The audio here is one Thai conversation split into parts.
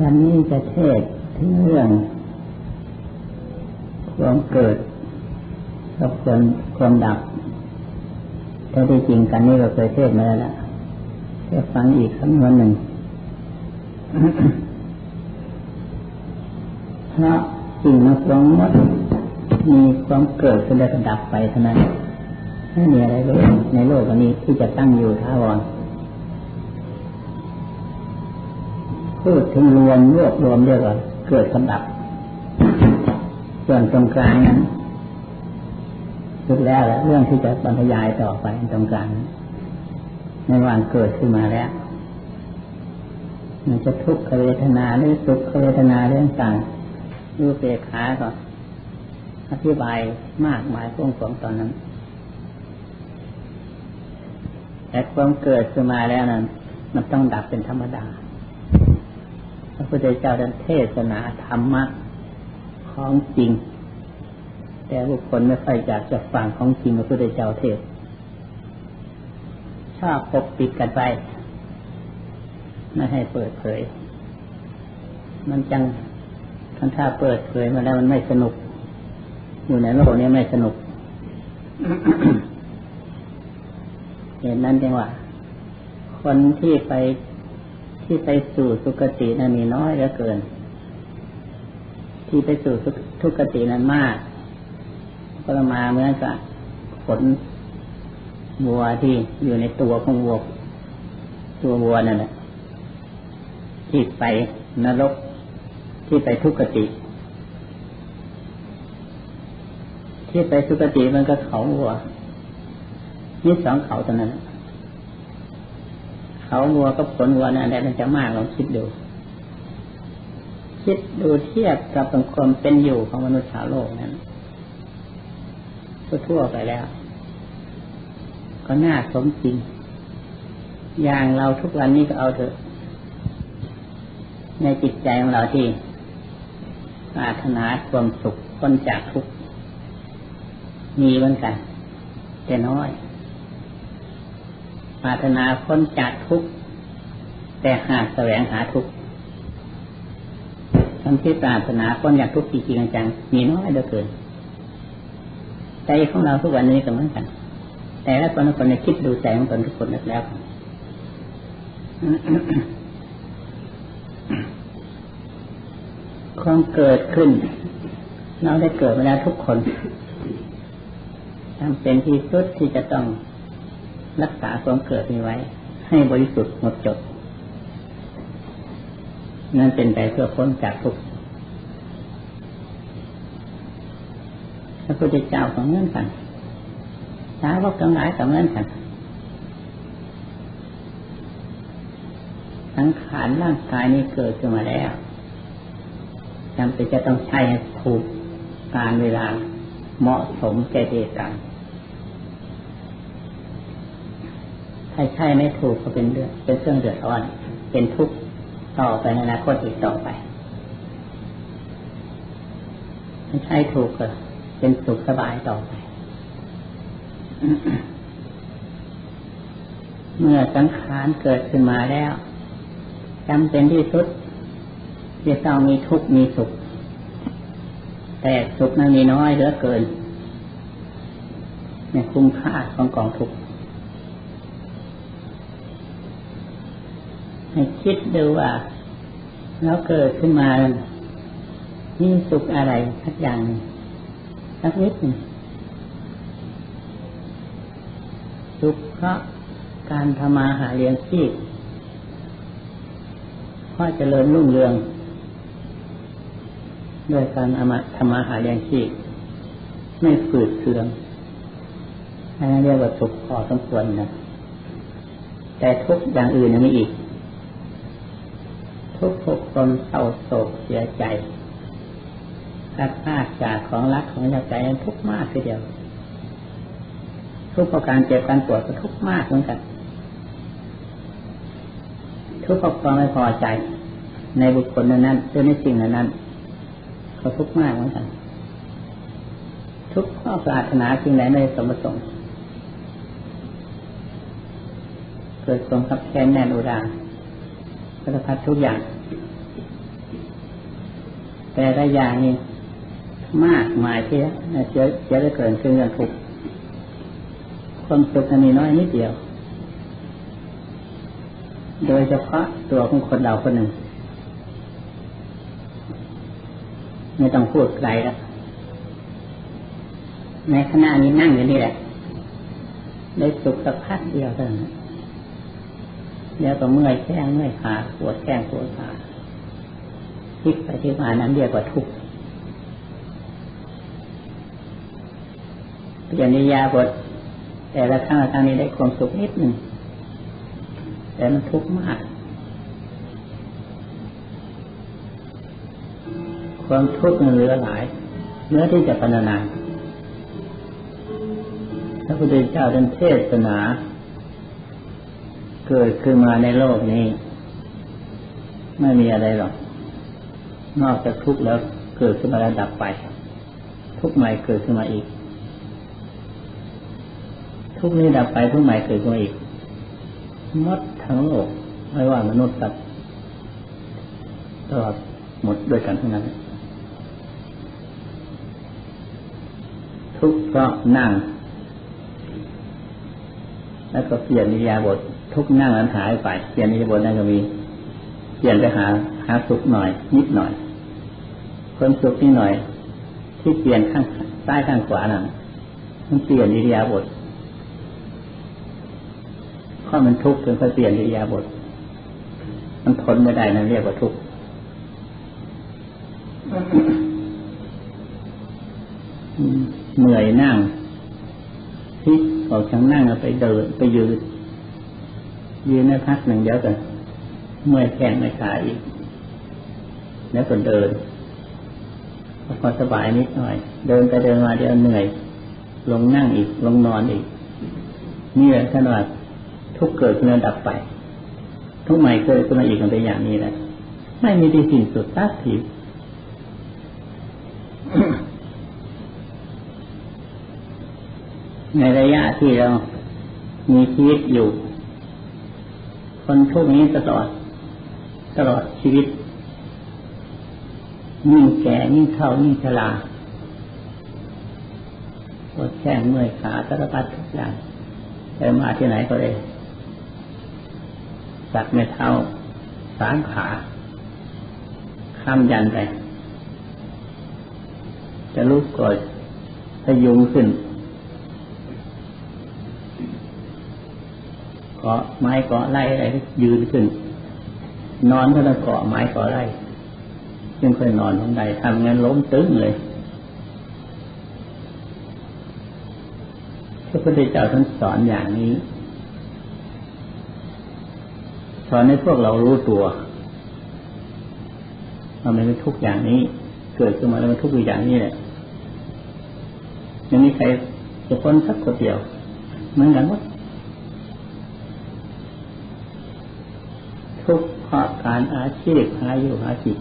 วันนี้จะเทศถึงเรื่องความเกิดกับความความดับแต่ที่จริงกันนี่เราเคยเทศมาแล้วละแค่ฟังอีกคำนวนหนึ่ง เพราะสิ่งมันทั้งมดมีความเกิดขึ้นแล้วก็ดับไปเท่านั้นไม่มีอะไรเลยในโลกนี้ที่จะตั้งอยู่ท้าวร พูดถึงรวมรวบรวมเรียกว่าเกิดกับดับ ส่วนตรงกลางนั้นสุดแล้วเรื่องที่จะบรรยายต่อไปตรงกลางในวันเกิดขึ้นมาแล้วมันจะทุกขเวทนาหรือสุขเวทนาเรื่องต่างรูปเปขาก็อธิบายมากมายกว้างขวางตอนนั้น แต่ความเกิดขึ้นมาแล้วนั้นมันต้องดับเป็นธรรมดา พระพุทธเจ้าดันเทศนาธรรมะของจริง แต่บุคคลไม่ค่อยอยากจะฟังของจริงพระพุทธเจ้าเทศ ชอบปกปิดกันไปไม่ให้เปิดเผย มันจังทันถ้าเปิดเผยมาแล้วมันไม่สนุก อยู่ในโลกนี้ไม่สนุกเห็นนั้นจังว่า คนที่ไป ที่ไปสู่สุคตินั้นมีน้อยเหลือเกิน ที่ไปสู่ทุกตินั้นมากก็มาเหมือนกับขนวัวที่อยู่ในตัวของวัวตัววัวนั่นแหละที่ไปนรกที่ไปทุกติ ที่ไปสุกติมันก็เขาวัวนี่สองเขาตอนนั้น เขาวัวกับขนวัวนั่นแหละมันจะมากลองคิดดู คิดดูเทียบกับความเป็นอยู่ของมนุษย์ชาวโลกนั้นทั่วไปแล้ว ก็น่าสมจริง อย่างเราทุกวันนี้ก็เอาเถอะ ในจิตใจของเราที่ปรารถนาความสุขพ้นจากทุกมีเหมือนกัน แต่น้อย ปรารถนาพ้นจากทุกข์แต่หากแสวงหาทุกข์ทั้งที่ปรารถนาพ้นจากทุกข์จริงจังมีน้อยเหลือเกินใจของเราทุกวันนี้ก็เหมือนกัน แต่ละคนละคนในคิดดูใจของตนทุกคนแล้วความเกิดขึ้น เราได้เกิดมาแล้วทุกคนจำเป็นที่สุดที่จะต้อง รักษาความเกิดนี้ไว้ ให้บริสุทธิ์หมดจด นั่นเป็นไปเพื่อพ้นจากทุกข์พระพุทธเจ้าของเงื่อนกันสาวกทั้งหลายกับเงื่อนกันสังขารร่างกายนี้เกิดขึ้นมาแล้วจำเป็นจะต้องใช้ให้ถูกการเวลาเหมาะสมแก่เหตุการณ์ ถ้าใช่ไม่ถูกก็เป็นเรื่องเป็นเครื่องเดือดร้อน เป็นทุกข์ต่อไปในอนาคตอีกต่อไปถ้าใช่ถูกก็เป็นสุขสบายต่อไป เมื่อสังขารเกิดขึ้นมาแล้วจำเป็นที่สุดจะต้องมีทุกข์มีสุข แต่สุขนั้นมีน้อยเหลือเกินเนี่ยคุ้มค่าของกองทุกข์ ให้คิดดูว่าแล้วเกิดขึ้นมามีสุขอะไรสักอย่างสักนิดหนึ่งสุขเพราะการทำมาหาเลี้ยงชีพเพราะเจริญรุ่งเรืองด้วยการอามาทำมาหาเลี้ยงชีพไม่ฝืดเคืองอันนั้นเรียกว่าสุขพอสมควรนะแต่ทุกอย่างอื่นยังมีอีก ทุกทุกคนเศร้าโศกเสียใจพัดพาจากของรักของใจทุกข์มากทีเดียว ทุกประการเจ็บการปวดก็ทุกข์มากเหมือนกัน ทุกข์เพราะความไม่พอใจ ในบุคคลนั้นหรือในสิ่งนั้นก็ทุกข์มากเหมือนกัน ทุกข้อปรารถนาสิ่งไหนไม่สมประสงค์เกิดทรงขับแค้นแน่นอุดาสารพัดทุกอย่าง แต่ละอย่างนี้มากมายที่เจอเจอได้เกิดขึ้นกันทุกความสุขมีน้อยนิดเดียว โดยเฉพาะตัวของคนเราคนหนึ่ง ไม่ต้องพูดไกลแล้วในขณะนี้นั่งอยู่นี่แหละ ได้สุขสักพักเดียวเท่านั้นเดี๋ยวก็เมื่อยแข้งเมื่อยขาปวดแข้งปวดขา ลิกไปที่มานั้นเรียกว่าทุกข์อย่างนี้ยาบทแต่ละครั้งละครั้งนี้ได้ความสุขนิดหนึ่งแต่มันทุกข์มาก ความทุกข์มันเหลือหลายเนื้อที่จะพรรณนาพระพุทธเจ้าท่านเทศนา เกิดขึ้นมาในโลกนี้ ไม่มีอะไรหรอก นอกจากทุกข์แล้วเกิดขึ้นมาแล้วดับไป ทุกข์ใหม่เกิดขึ้นมาอีก ทุกข์นี้ดับไปทุกข์ใหม่เกิดขึ้นมาอีกมดทั้งโลกไม่ว่ามนุษย์สัตว์ตลอดหมดด้วยกันทั้งนั้น ทุกข์เพราะนั่ง แล้วก็เปลี่ยนนิยาบททุกนั่งนั้นหายไป เปลี่ยนนิยาบทนั่นก็มี เปลี่ยนไปหาหาสุขหน่อย นิดหน่อย คนสุขนิดหน่อย ที่เปลี่ยนข้างซ้ายข้างขวานั่นมันเปลี่ยนนิยาบทข้อมันทุกข์จนค่อยเปลี่ยนนิยาบทมันทนไม่ได้นั่นเรียกว่าทุกข์เหนื่อยนั่งพลิกออกจากนั่งไปเดินไปยืนยืนในพักหนึ่งเดียวกันเมื่อยแขนไม่ขาอีก แล้วก็เดิน พอสบายนิดหน่อย เดินไปเดินมาเดี๋ยวเหนื่อย ลงนั่งอีก ลงนอนอีก นี่แหละขนาดทุกเกิดขึ้นดับไป ทุกใหม่เกิดขึ้นมาอีกกันไปอย่างนี้แหละไม่มีที่สิ้นสุดสักทีในระยะที่เรามีชีวิตอยู่ คนทุกนี้ตลอด ตลอดชีวิต ยิ่งแก่ยิ่งเฒ่ายิ่งชราปวดแข้งเมื่อยขาสารพัดทุกอย่างแต่มาที่ไหนก็เลยสักไม่เท้าสามขาข้ามยันไป จะลุกก่อนพยุงขึ้นเกาะไม้เกาะไร่อะไรยืนขึ้น นอนก็ต้องเกาะไม้เกาะไร่ จึงค่อยนอนทังใดทำงั้นล้มตึ้งเลยพระพุทธเจ้าท่านสอนอย่างนี้ สอนให้พวกเรารู้ตัวว่ามันเป็นทุกอย่างนี้ เกิดขึ้นมาแล้วมันทุกอย่างนี้แหละยังมีใครจะพ้นสักคนเดียวเหมือนกันว่าทุกข์เพราะการอาชีพหาอยู่หาจิต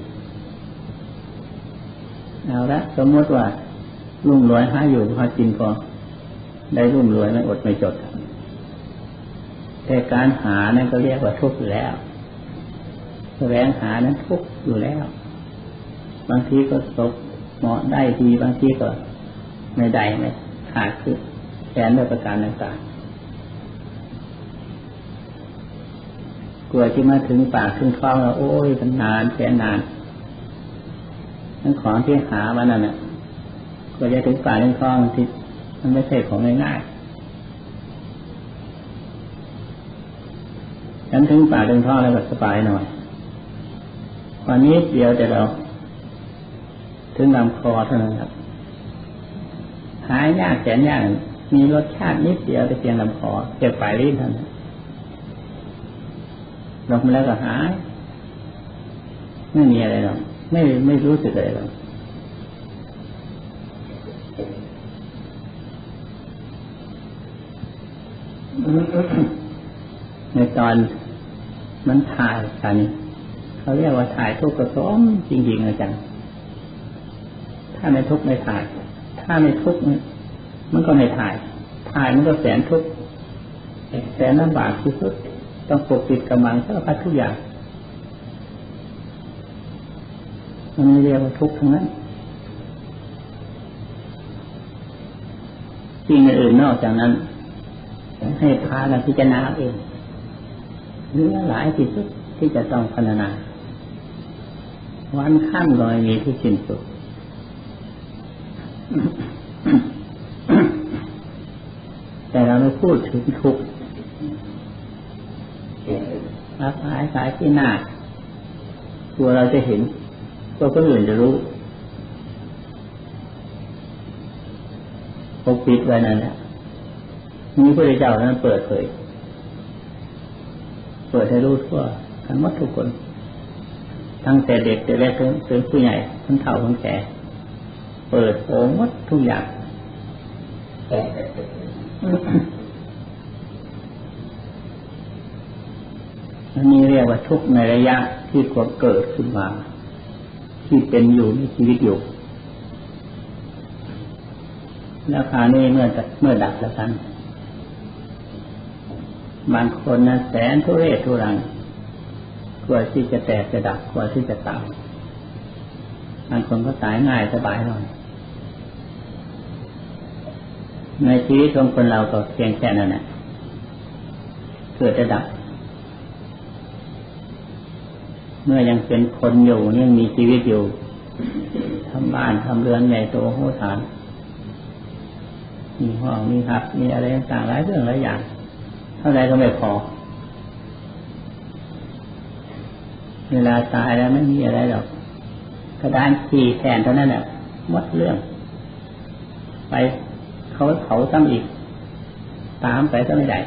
เอาละสมมติว่ารุ่มรวยหาอยู่หากินพอได้รุ่มรวยไม่อดไม่จดแต่การหานั้นก็เรียกว่าทุกข์แล้วแสวงหานั้นทุกข์อยู่แล้ว บางทีก็ตกเหมาะได้ดีบางทีก็ไม่ได้ไม่ขาดคือแทนด้วยประการต่างๆกลัวที่มาถึงปากถึงท้องแล้วโอ้ยมันนานแสนนาน นั่นของที่หามานั่นน่ะกว่าจะถึงป่าถึงท้องที่มันไม่ใช่ของง่ายๆฉันถึงป่าถึงท้องแล้วก็สบายหน่อยวันนี้เดียวแต่เรา ถึงลำคอเท่านั้นครับหายยากแสนยากมีรสชาตินิดเดียวแต่เพียงลำคอเจ็บปลายลิ้นเท่านั้นลงมาแล้วก็หาย ไม่มีอะไรหรอก ไม่ไม่รู้สึกอะไรหรอกในตอนมันถ่ายกันเขาเรียกว่าถ่ายทุกข์กระสมจริงๆอาจารย์ถ้าไม่ทุกข์ไม่ถ่าย ถ้าไม่ทุกข์มันก็ไม่ถ่าย ถ่ายมันก็แสนทุกข์แสนลำบากที่สุด ต้องปกปิดกำลังสารพัดทุกอย่าง มันเรียกว่าทุกข์ทั้งนั้นสิ่งอื่นนอกจากนั้น ให้พากันพิจารณาเองเรื่องหลายที่สุดที่จะต้องพัฒนา วันขั้นลอยมีที่สิ้นสุดแต่เราไม่พูดถึงทุกข์รักหายสายที่หน้าตัวเราจะเห็น ตัวคนอื่นจะรู้ปกปิดไว้นั่นแหละมีพระเจ้านั้นเปิดเผย เปิดให้รู้ทั่วทั้งหมดทุกคน ทั้งแต่เด็กแต่เล็กถึงผู้ใหญ่ทั้งเฒ่าทั้งแก่ เปิดโผงหมดทุกอย่างอันนี้เรียกว่าทุกในระยะที่กวเกิดขึ้นมา ที่เป็นอยู่ในชีวิตอยู่แล้วคราวนี้เมื่อเมื่อดับแล้วกันบางคนนะแสนทุเรศทุรังกลัวที่จะแตกจะดับกลัวที่จะตายบางคนก็ตายง่ายสบายหน่อยในชีวิตของคนเราก็เพียงแค่นั้นแหละเกิดจะดับ เมื่อยังเป็นคนอยู่ยังมีชีวิตอยู่ทำบ้านทำเรือนใหญ่โตโหฐานมีห้องมีหับมีอะไรต่างๆหลายเรื่องหลายอย่าง เท่าไรก็ไม่พอ เวลาตายแล้วไม่มีอะไรหรอกกระดานขี่แทนเท่านั้นแหละมดเรื่อง ไปเขาเผาซ้ำอีก ตามไปก็ไม่ได้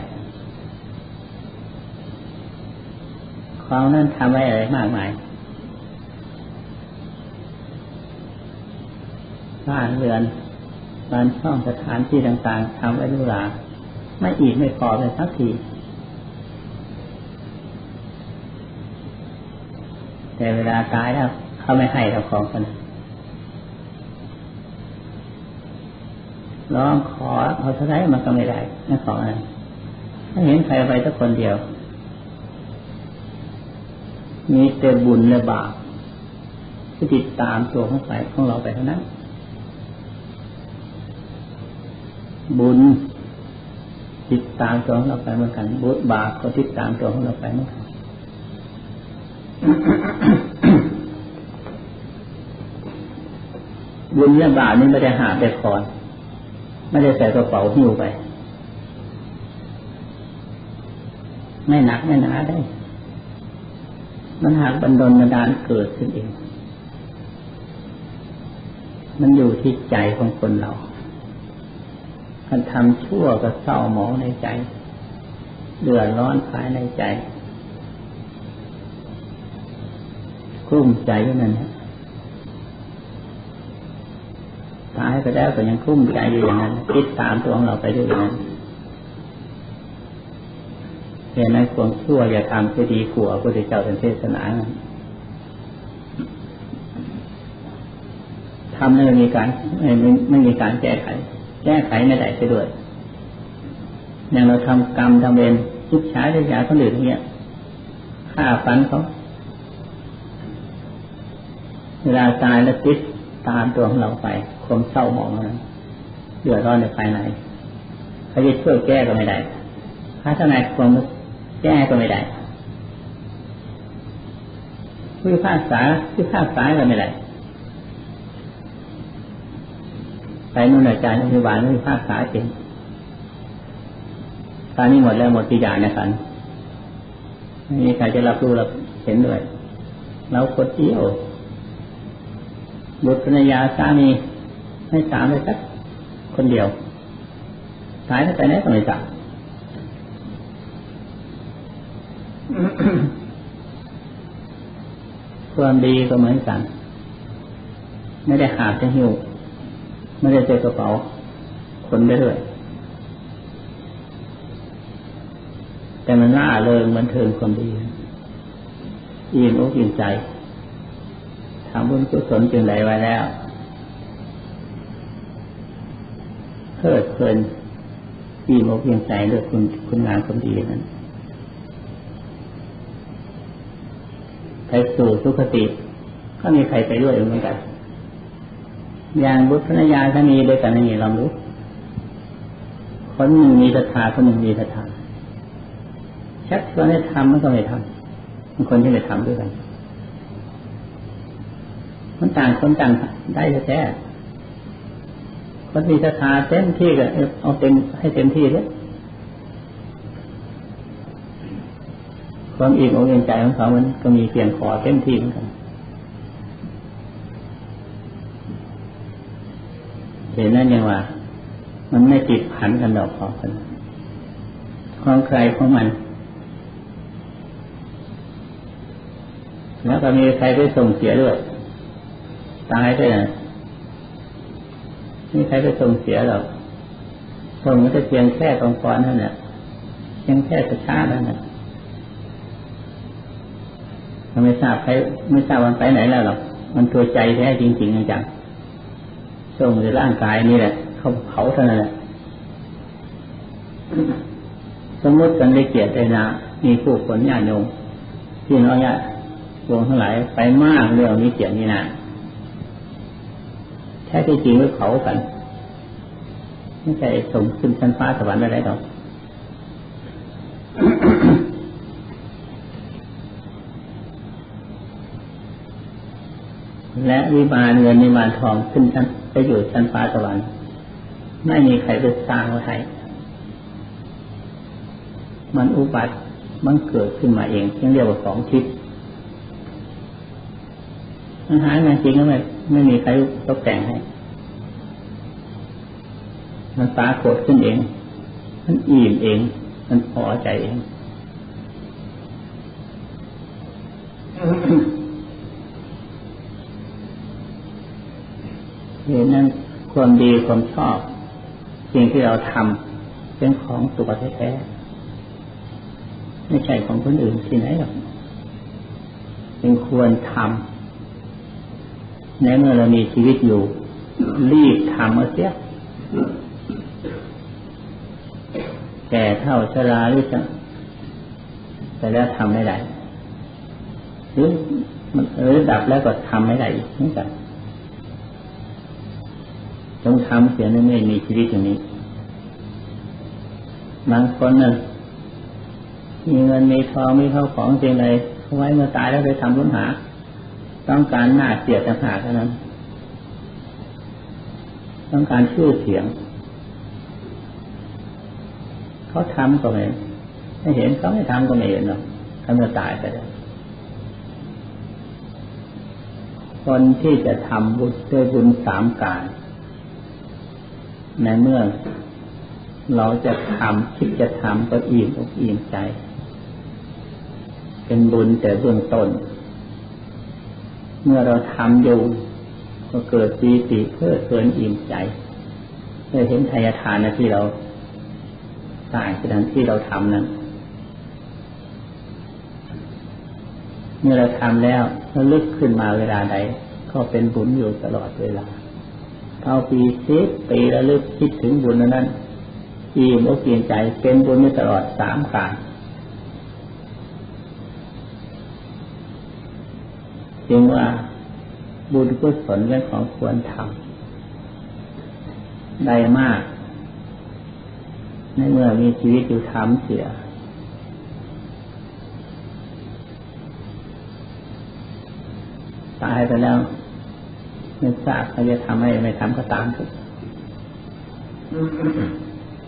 ความนั้นทำไว้อะไรมากมายบ้านเรือนบ้านช่องสถานที่ต่างๆทำไว้ดูหลาไม่อีกไม่พอเลยสักที แต่เวลาตายแล้วเขาไม่ให้เราของกันร้องขอเอาเท่าไรมันก็ไม่ได้ไม่ขออะไรถ้าเห็นใครไปสักคนเดียว มีแต่บุญและบาปที่ติดตามตัวของไปของเราไปเท่านั้น บุญติดตามตัวของเราไปเหมือนกันบุญบาปก็ติดตามตัวของเราไปเหมือนกันบุญและบาปนี่ไม่ได้หาแต่คอนไม่ได้ใส่กระเป๋าหิ้วไป ไม่หนักไม่หนาได้ มันหากบันดลบันดาลเกิดขึ้นเอง มันอยู่ที่ใจของคนเราการทำชั่วก็เศร้าหมองในใจ เดือดร้อนภายในใจกุ้มใจอยู่นั่นตายไปแล้วก็ยังกุ้มใจอยู่อย่างนั้นคิดตามตัวของเราไปด้วยอย่างนั้น เหตุนั้นความชั่วอย่าทำจะดีกว่าพระพุทธเจ้าเป็นเทศนาทำไม่มีการไม่ไม่มีการแก้ไข แก้ไขไม่ได้ไปด้วยอย่างเราทำกรรมทำเวรทุกช้ด้วยยาคนอื่นเงี้ยฆ่าฟันเขาเวลาตายแล้วติดตามตัวของเราไปความเศร้าหมองนั้นเดือดร้อนในภายในเขาจะช่วยแก้ก็ไม่ได้ถ้าทนายความ แก้ก็ไม่ได้ผู้พิพากษาผู้พิพากษาก็ไม่ได้ไปนู่นอาจารย์โรงพยาบาลไม่ภาคษาจริงตอนนี้หมดแล้วหมดที่อย่างนะครับไม่มีใครจะรับรู้รับเห็นด้วยเราคนเดียวบุตรภรรยาสามีให้สามเลยสักคนเดียวตายไปไหนก็ไม่ทราบ ความดีก็เหมือนกัน ไม่ได้หาจะหิวไม่ได้เจอกระเป๋า คนได้เลยแต่มันน่าเริงมันเทิงความดีอิ่มอกอิ่มใจทำบุญกุศลจึงไหลไว้แล้วเพิดเพลินอิ่มอกอิ่มใจด้วยคุณคุณงานความดีนั้น ไปสู่สุคติ ก็มีใครไปด้วยเหมือนกันอย่างบุตรภรรยาถ้ามีด้วยกันนี่เรารู้คนหนึ่งมีศรัทธาคนหนึ่งมีศรัทธาชักชวนให้ทำมันก็ไม่ทำมันคนที่ไม่ทำด้วยกันมันต่างคนต่างได้แท้คนมีศรัทธาเต็มที่ก็เอาเต็มให้เต็มที่เลย ความอิ่มอกอิ่มใจของเขามันก็มีเพียงขอเต็มที่เหมือนกันเห็นนั่นยังว่า มันไม่ติดพันกันดอกขอกันของใครของมัน แล้วก็มีใครไปส่งเสียด้วยตายด้วยนะมีใครไปส่งเสียหรอกส่งมันจะเพียงแค่ตรงฟอนนั่นแหละเพียงแค่สชาตินั่นแหละ มันไม่ทราบใครไม่ทราบมันไปไหนแล้วหรอกมันตัวใจแท้จริงๆจังส่งในร่างกายนี่แหละ เขาเผาเท่านั้นแหละสมมติกันได้เกียรตินะมีผู้คนญาติโยมที่น้อยญาติวงทั้งหลายไปมากเรื่องนี้เกียรตินี่นะแท้ที่จริงก็เผากันไม่ใช่ส่งขึ้นชั้นฟ้าสวรรค์อะไรหรอก และวิมานเงินวิมานทองขึ้นชั้นไปอยู่ชั้นฟ้าสวรรค์ไม่มีใครไปสร้างไว้ให้มันอุบัติมันเกิดขึ้นมาเองที่เรียกว่าสองทิศมันหายมาจริงก็ไม่ไม่มีใครตกแต่งให้ มันปรากฏขึ้นเอง มันอิ่มเอง มันพอใจเอง เหตุนั้นความดีความชอบ สิ่งที่เราทำเป็นของตัวแท้ๆไม่ใช่ของคนอื่นที่ไหนหรอกเป็นควรทำในเมื่อเรามีชีวิตอยู่ รีบทำเอาเสียแต่เท่าชราหรือจะแต่แล้วทำไม่ได้หรือมันหรือดับแล้วก็ทำไม่ได้อีกเหมือนกัน ต้องทำเสียในเมื่อมีชีวิตอย่างนี้ บางคนน่ะมีเงินมีทองมีเข้าของจริงเลยไว้เมื่อตายแล้วไปทำรุ่นหา ต้องการหน้าเสียดต่างหากเท่านั้น ต้องการชื่อเสียง เขาทำก็ไม่ไม่เห็นเขาไม่ทำก็ไม่เห็นหรอกถ้าเมื่อตายไปแล้วคนที่จะทำบุญด้วยบุญสามการ ในเมื่อเราจะทำคิดจะทำก็อิ่มอกอิ่มใจ เป็นบุญแต่เบื้องต้น เมื่อเราทำอยู่ ก็เกิดปีติเพื่อเพลินอิ่มใจเมื่อเห็นทายทานนะที่เราสร้างที่นั้นที่เราทำนั้น เมื่อเราทำแล้วเราลึกขึ้นมาเวลาใด ก็เป็นบุญอยู่ตลอดเวลา เอาปีสิบปีระลึกคิดถึงบุญนั้นอิ่มอกอิ่มใจเป็นบุญตลอดสามการจึงว่าบุญกุศลเป็นของควรทำได้มาก ในเมื่อมีชีวิตอยู่ทำเสียตายไปแล้ว ไม่ทราบเขาจะทำให้ไม่ทำก็ตามทุก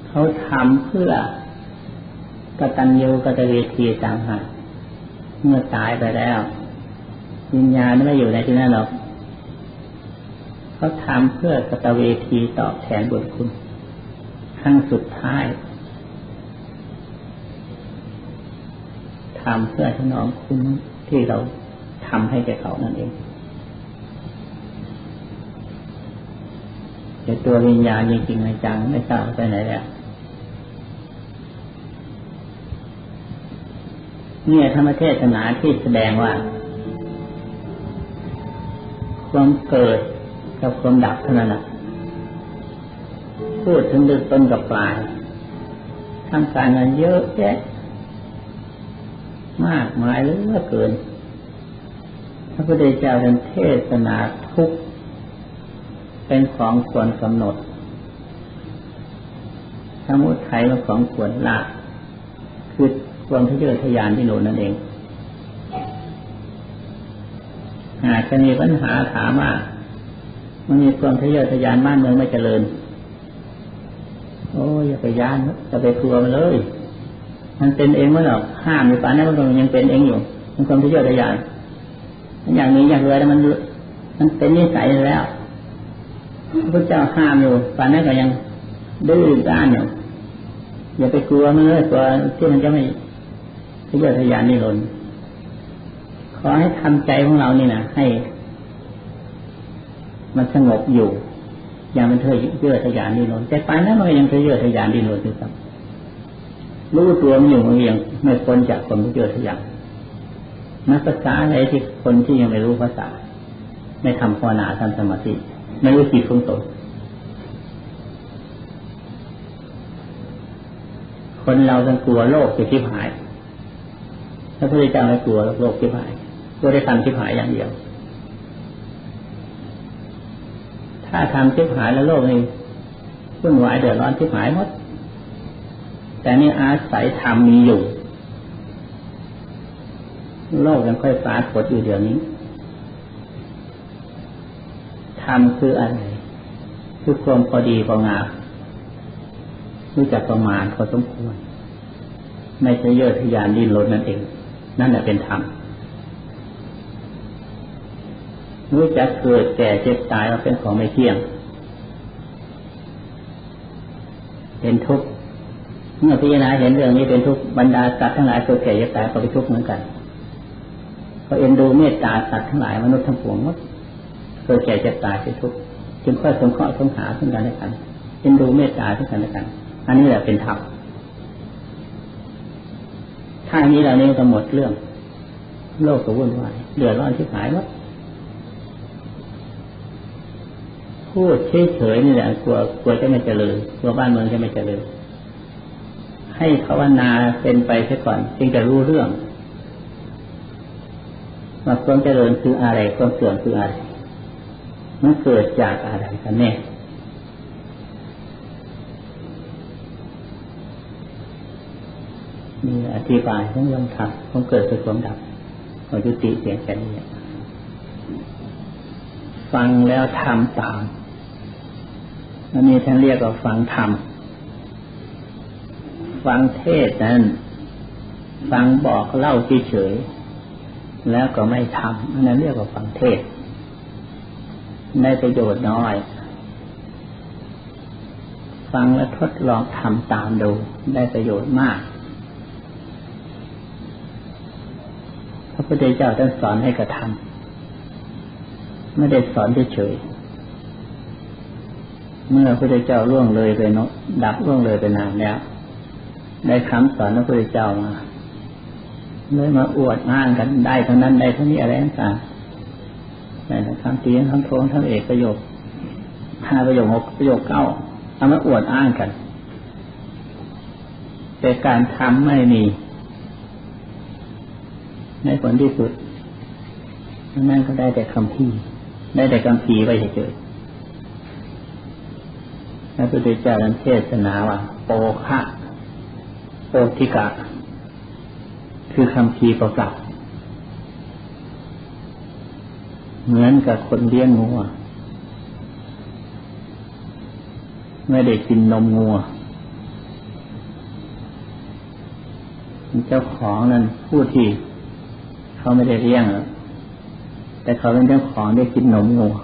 เขาทำเพื่อกตัญญูกตเวทีต่างหากเมื่อตายไปแล้ววิญญาณไม่อยู่ในที่นั้นหรอกเขาทำเพื่อกตเวทีตอบแทนบุญคุณขั้งสุดท้ายทำเพื่อถนอมคุณที่เราทำให้แก่เขานั่นเอง แต่ตัววิญญาณจริงๆจังไม่ทราบไปไหนแล้วเนี่ยธรรมเทศนาที่แสดงว่า ความเกิดกับความดับเท่านั้นพูดถึงลึกต้นกับปลายทำการงานเยอะแยะมากมายเหลือเกินระพุทธเจ้าเป็นเทศนาทุก เป็นของควรกำหนดสมุทัยเป็นของควรละคือความทะเยอทะยานที่หนูนั่นเองหากจะมีปัญหาถามว่ามันมีความทะเยอทะยานบ้านเมืองไม่เจริญ โอ้ยอย่าไปยานจะไปกลัวมันเลย มันเป็นเองไม่หรอกห้ามอยู่ป่านนั้นมันยังเป็นเองอยู่มันความทะเยอทะยานอย่างนี้อย่างเลยมันมันเป็นนิสัยแล้ว พระเจ้าห้ามอยู่ป่านนั้นก็ยังดื้อด้านอยู่อย่าไปกลัวมันเลยกลัวที่มันจะไม่ทะเยอทะยานนี่หล่นขอให้ทำใจของเรานี่นะให้ มันสงบอยู่ อย่ามันเทเยื่อทะยานดินหล่นแต่ไปนั้นมันยังเทเยื่อทะยานดินหล่นอยู่ครับรู้ตัวมันอยู่มันยังไม่พ้นจากคนที่เยื่อทะยานนักภาษาอะไรที่คนที่ยังไม่รู้ภาษา ไม่ทำภาวนาทำสมาธิ ไม่รู้จิตของตนคนเราต้องกลัวโลกจะทิพหายถ้าพระเจ้าไม่กลัวโลกทิพหายกลัวได้ทำทิพหายอย่างเดียว ถ้าทำทิพหายแล้วโลกนี้วุ่นวายเดือดร้อนทิพหายหมด แต่นี่อาศัยธรรมมีอยู่ โลกยังค่อยฟาดผดอยู่เดี๋ยวนี้ ธรรมคืออะไร คือความพอดีพองามรู้จักประมาณพอสมควร ไม่ใช่เยอะทยานดิ้นรนนั่นเอง นั่นแหละเป็นธรรมรู้จักเกิดแก่เจ็บตายว่าเป็นของไม่เที่ยง เป็นทุกข์เมื่อพิจารณาเห็นเรื่องนี้เป็นทุกข์บรรดาสัตว์ทั้งหลายเกิดแก่เจ็บตายก็เป็นทุกข์เหมือนกันพอเอ็นดูเมตตาสัตว์ทั้งหลายมนุษย์ทั้งปวงหมด เกิดแก่เจ็บตายเป็นทุกข์จึงค่อยสงเคราะห์สงหาซึ่งกันและกันเอ็นดูเมตตาซึ่งกันและกัน อันนี้แหละเป็นธรรมถ้านี้เราเนี่ยก็หมดเรื่อง โลกก็วุ่นวายเดือดร้อนที่หายหมดพูดเฉยๆนี่แหละกลัวกลัวจะไม่เจริญกลัวบ้านเมืองจะไม่เจริญให้ภาวนาเป็นไปเสียก่อน จึงจะรู้เรื่องว่าความเจริญคืออะไรความเสื่อมคืออะไร มันเกิดจากอะไรกันแน่มีอธิบายทั้งยมทับความเกิดคือความดับขอยุติเสียงแค่นี้ฟังแล้วทำตามอันนี้ท่านเรียกว่าฟังธรรม ฟังเทศนั้น ฟังบอกเล่าเฉยแล้วก็ไม่ทำอันนั้นเรียกว่าฟังเทศ ได้ประโยชน์น้อย ฟังแล้วทดลองทำตามดูได้ประโยชน์มาก พระพุทธเจ้าท่านสอนให้กระทำไม่ได้สอนเฉยเมื่อพระพุทธเจ้าล่วงเลยไปนดับล่วงเลยไปนานแล้วได้คำสอนพระพุทธเจ้ามาเลยมาอวดอ้างกันได้ทั้งนั้นได้ทั้งนี้อะไรต่าง แต่คำตีคำโทงคำเอกประโยคห้าประโยคหกประโยคเก้าเอามาอวดอ้างกัน แต่การทำไม่มี ในผลที่สุดนั่นก็ได้แต่คำพี่ได้แต่คำพีไปเฉยๆพระพุทธเจ้าเทศนาว่าโปคะโปธิกะ คือคำพีประกาศ เหมือนกับคนเลี้ยงงัว ไม่ได้กินนมงัว เจ้าของนั้นผู้ที่เขาไม่ได้เลี้ยงแต่เขาเป็นเจ้าของได้กินนมงัว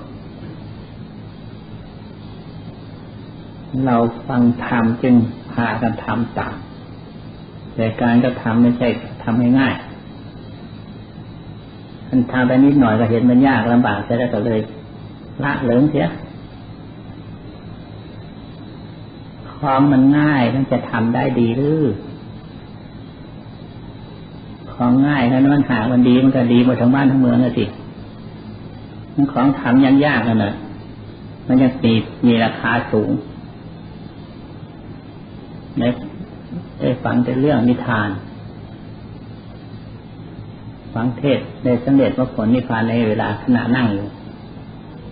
เราฟังธรรมจึงพากันทำตามแต่การก็ทำไม่ใช่ทำง่ายๆ มันทำไปนิดหน่อยก็เห็นมันยากลำบากแล้วก็เลย ละเหลิงเสียของมันง่ายมันจะทำได้ดีหรือของง่ายถ้ามันหามันดีมันก็ดีหมดทั้งบ้านทั้งเมืองเลยสิมันของทำยังยากกันเลยมันยังมีมีราคาสูงได้ได้ฟังแต่เรื่องนิทาน ฟังเทศในสำเร็จว่าผลนิพพานในเวลาขณะนั่งอยู่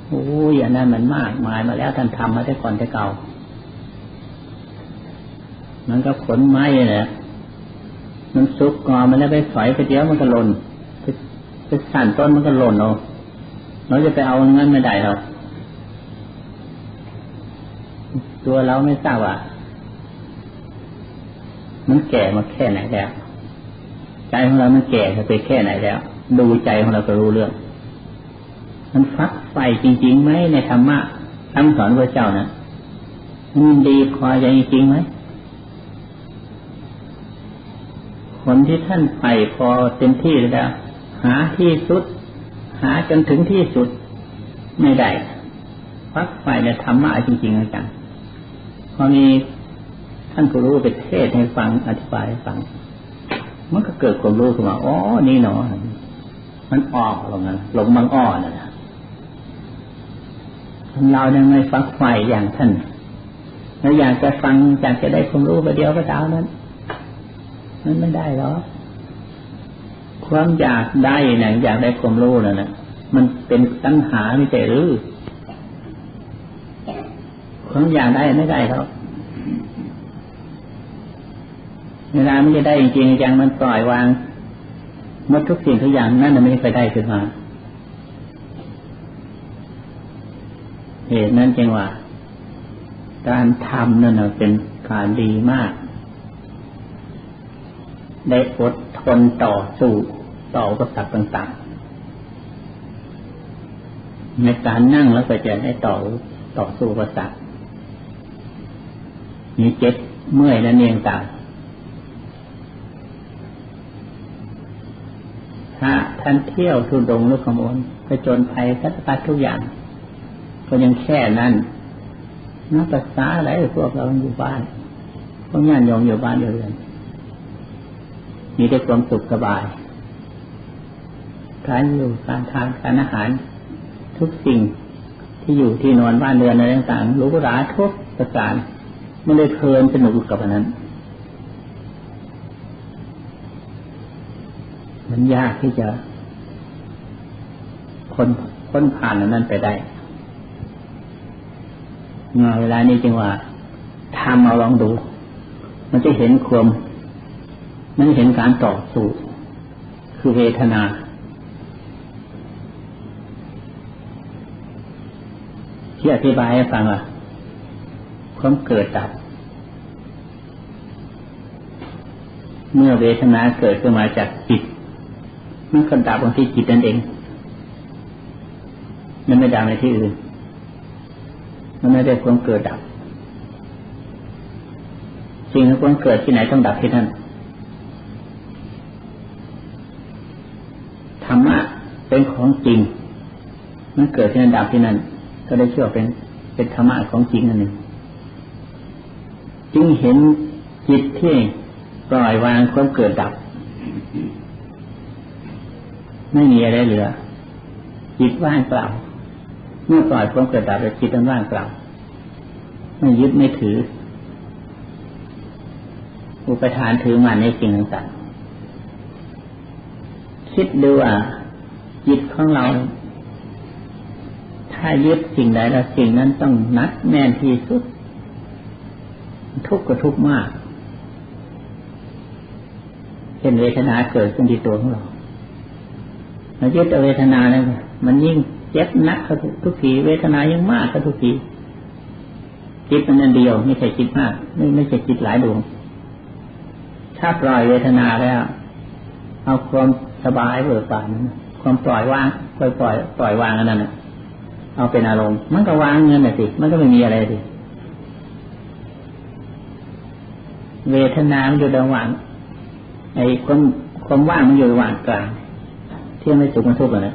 โอ้ยอย่างนั้นมันมากมายมาแล้วท่านทำมาแต่ก่อนแต่เก่า มันก็ผลไม้เนี่ยมันซุกกอมันแล้วไปสอยไปเดียวมันก็หล่นไปสั่นต้นมันก็หล่นเอาเราจะไปเอาเงินไม่ได้หรอกตัวเราไม่ทราบว่ามันแก่มาแค่ไหนแล้ว ใจของเรามันแก่ไปแค่ไหนแล้ว ดูใจของเราก็รู้เรื่อง มันฟักไฟจริงๆไหมในธรรมะคำสอนพระเจ้านะมันดีพอใจจริงไหมคนที่ท่านไปพอเต็มที่แล้ว หาที่สุด หาจนถึงที่สุดไม่ได้ฟักไฟในธรรมะจริงๆจังพอมีท่านผู้รู้ไปเทศให้ฟังอธิบายให้ฟัง มันก็เกิดความรู้ขึ้นมาอ๋อนี่เนาะมันอ่อลงนั้นลงมังอ่อนนะเรายังไม่ฟักไฟอย่างท่านแล้วอยากจะฟังอยากจะได้ความรู้ไปเดียวก็ดาวนั้นมันไม่ได้หรอความอยากได้เนี่ยอยากได้ความรู้นั่นนะมันเป็นตัณหาไม่ใช่หรือความอยากได้ไม่ได้หรอก เวลาไม่จะได้จริงๆจังมันปล่อยวางหมดทุกสิ่งทุกอย่างนั่นมันไม่ไปได้ขึ้นมาเหตุนั้นจึงว่า การทำนั่นเป็นการดีมาก ได้อดทนต่อสู้ต่ออุปสรรคต่างๆ ในการนั่งแล้วก็จะได้ต่อต่อสู้อุปสรรคมีเจ็บเมื่อยนั่นเองต่าง ถ้าท่านเที่ยวทุดงลูกขโมยไปจนภัยสัตว์ทุกอย่าง ก็ยังแค่นั้นนักภาษาอะไรพวกเราอยู่บ้านพวกงานยองอยู่บ้านเรือนมีแต่ความสุขสบายการอยู่การทานการอาหาร ทุกสิ่งที่อยู่ที่นอนบ้านเรือนอะไรต่างๆรู้ราทุกประการไม่ได้เพลินสนุกกับอันนั้น มันยากที่จะคนค้นผ่านอันนั้นไปได้เงาเวลานี้จึงว่าทำเอาลองดู มันจะเห็นความมันเห็นการต่อสู้คือเวทนา ที่อธิบายให้ฟังว่าความเกิดดับ เมื่อเวทนาเกิดขึ้นมาจากจิต มันก็ดับบางที่จิตนั่นเอง มันไม่ดับในที่อื่น มันไม่ได้ความเกิดดับสิ่งที่ความเกิดที่ไหนต้องดับที่นั่นธรรมะเป็นของจริง มันเกิดที่นั่นดับที่นั่น ก็ได้เชื่อเป็นเป็นธรรมะของจริงนั่นเองจึงเห็นจิตที่ปล่อยวางความเกิดดับ ไม่มีอะไรเหลือ จิตว่างเปล่า เมื่อปล่อยความเกิดดับแล้วจิตมันว่างเปล่า ไม่ยึดไม่ถือ อุปทานถือมันในสิ่งต่างๆคิดดูว่าจิตของเรา ถ้ายึดสิ่งใดแล้วสิ่งนั้นต้องนัดแน่นที่สุด ทุกข์ก็ทุกข์มากเช่นเวทนาเกิดขึ้นที่ตัวของเรา ยึดเวทนาเนี่ยมันยิ่งเจ็บนักทุกทีเวทนายิ่งมากทุกทีจิตมันนั่นเดียวไม่ใช่จิตมากไม่ไม่ใช่จิตหลายดวง ถ้าปล่อยเวทนาแล้ว เอาความสบายเบิกบานความปล่อยวางปล่อยปล่อยปล่อยวางอันนั้นเอาเป็นอารมณ์มันก็วางเงินน่ะสิมันก็ไม่มีอะไรสิเวทนามันอยู่ระหว่างไอ้ความความว่างมันอยู่ระหว่างกลาง ที่ไม่สุขมันทุกข์นะ